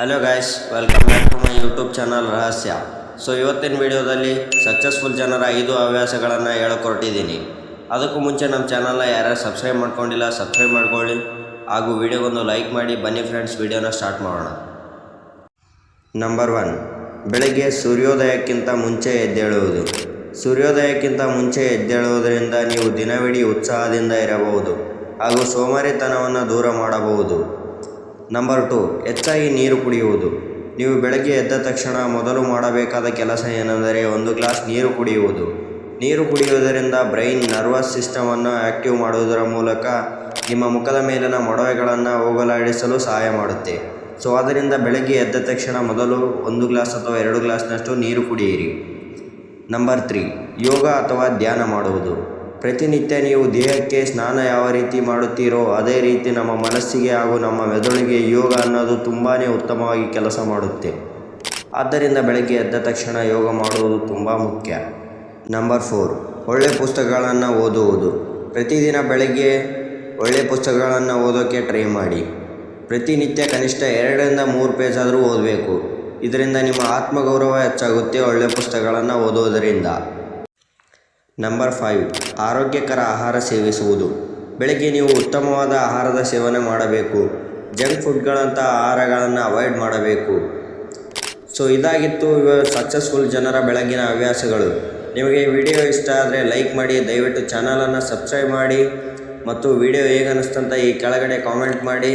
Hello guys welcome back to my YouTube channel ರಹಸ್ಯ so ಇವತ್ತಿನ ವಿಡಿಯೋದಲ್ಲಿ ಸಕ್ಸಸ್ಫುಲ್ ಜನರ ಐದು ಹವ್ಯಾಸಗಳನ್ನು ಹೇಳಕೊಟ್ಟಿದ್ದೀನಿ. ಅದಕ್ಕೂ ಮುಂಚೆ ನಮ್ಮ ಚಾನಲ್ನ ಯಾರ್ಯಾರು ಸಬ್ಸ್ಕ್ರೈಬ್ ಮಾಡ್ಕೊಂಡಿಲ್ಲ ಸಬ್ಸ್ಕ್ರೈಬ್ ಮಾಡ್ಕೊಳ್ಳಿ. ಹಾಗೂ ವಿಡಿಯೋಗೊಂದು ಲೈಕ್ ಮಾಡಿ, ಬನ್ನಿ ಫ್ರೆಂಡ್ಸ್ ವಿಡಿಯೋನ ಸ್ಟಾರ್ಟ್ ಮಾಡೋಣ. ನಂಬರ್ ಒನ್ ಬೆಳಗ್ಗೆ ಸೂರ್ಯೋದಯಕ್ಕಿಂತ ಮುಂಚೆ ಎದ್ದೇಳುವುದು. ಸೂರ್ಯೋದಯಕ್ಕಿಂತ ಮುಂಚೆ ಎದ್ದೇಳುವುದರಿಂದ ನೀವು ದಿನವಿಡೀ ಉತ್ಸಾಹದಿಂದ ಇರಬಹುದು. ಹಾಗೂ ಸೋಮಾರಿತನವನ್ನು ದೂರ ಮಾಡಬಹುದು. ನಂಬರ್ ಟು ಹೆಚ್ಚಾಗಿ ನೀರು ಕುಡಿಯುವುದು. ನೀವು ಬೆಳಗ್ಗೆ ಎದ್ದ ತಕ್ಷಣ ಮೊದಲು ಮಾಡಬೇಕಾದ ಕೆಲಸ ಏನೆಂದರೆ ಒಂದು ಗ್ಲಾಸ್ ನೀರು ಕುಡಿಯುವುದು. ನೀರು ಕುಡಿಯುವುದರಿಂದ ಬ್ರೈನ್ ನರ್ವಸ್ ಸಿಸ್ಟಮನ್ನು ಆ್ಯಕ್ಟಿವ್ ಮಾಡುವುದರ ಮೂಲಕ ನಿಮ್ಮ ಮುಖದ ಮೇಲಿನ ಮೊಡವೆಗಳನ್ನು ಹೋಗಲಾಡಿಸಲು ಸಹಾಯ ಮಾಡುತ್ತೆ. ಸೊ ಅದರಿಂದ ಬೆಳಗ್ಗೆ ಎದ್ದ ತಕ್ಷಣ ಮೊದಲು ಒಂದು ಗ್ಲಾಸ್ ಅಥವಾ ಎರಡು ಗ್ಲಾಸ್ನಷ್ಟು ನೀರು ಕುಡಿಯಿರಿ. ನಂಬರ್ ತ್ರೀ ಯೋಗ ಅಥವಾ ಧ್ಯಾನ ಮಾಡುವುದು. ಪ್ರತಿನಿತ್ಯ ನೀವು ದೇಹಕ್ಕೆ ಸ್ನಾನ ಯಾವ ರೀತಿ ಮಾಡುತ್ತೀರೋ ಅದೇ ರೀತಿ ನಮ್ಮ ಮನಸ್ಸಿಗೆ ಹಾಗೂ ನಮ್ಮ ಮೆದುಳಿಗೆ ಯೋಗ ಅನ್ನೋದು ತುಂಬಾ ಉತ್ತಮವಾಗಿ ಕೆಲಸ ಮಾಡುತ್ತೆ. ಆದ್ದರಿಂದ ಬೆಳಗ್ಗೆ ಎದ್ದ ತಕ್ಷಣ ಯೋಗ ಮಾಡುವುದು ತುಂಬ ಮುಖ್ಯ. Number four. ಒಳ್ಳೆಯ ಪುಸ್ತಕಗಳನ್ನು ಓದುವುದು. ಪ್ರತಿದಿನ ಬೆಳಗ್ಗೆ ಒಳ್ಳೆಯ ಪುಸ್ತಕಗಳನ್ನು ಓದೋಕ್ಕೆ ಟ್ರೈ ಮಾಡಿ. ಪ್ರತಿನಿತ್ಯ ಕನಿಷ್ಠ ಎರಡರಿಂದ ಮೂರು ಪೇಜ್ ಆದರೂ ಓದಬೇಕು. ಇದರಿಂದ ನಿಮ್ಮ ಆತ್ಮಗೌರವ ಹೆಚ್ಚಾಗುತ್ತೆ ಒಳ್ಳೆಯ ಪುಸ್ತಕಗಳನ್ನು ಓದುವುದರಿಂದ. ನಂಬರ್ ಫೈವ್ ಆರೋಗ್ಯಕರ ಆಹಾರ ಸೇವಿಸುವುದು. ಬೆಳಗ್ಗೆ ನೀವು ಉತ್ತಮವಾದ ಆಹಾರದ ಸೇವನೆ ಮಾಡಬೇಕು. ಜಂಕ್ ಫುಡ್ಗಳಂಥ ಆಹಾರಗಳನ್ನು ಅವಾಯ್ಡ್ ಮಾಡಬೇಕು. ಸೊ ಇದಾಗಿತ್ತು ಸಕ್ಸಸ್ಫುಲ್ ಜನರ ಬೆಳಗಿನ ಹವ್ಯಾಸಗಳು. ನಿಮಗೆ ವಿಡಿಯೋ ಇಷ್ಟ ಆದರೆ ಲೈಕ್ ಮಾಡಿ, ದಯವಿಟ್ಟು ಚಾನಲನ್ನು ಸಬ್ಸ್ಕ್ರೈಬ್ ಮಾಡಿ. ಮತ್ತು ವಿಡಿಯೋ ಹೇಗೆ ಅನ್ನಿಸ್ತಂತ ಈ ಕೆಳಗಡೆ ಕಾಮೆಂಟ್ ಮಾಡಿ.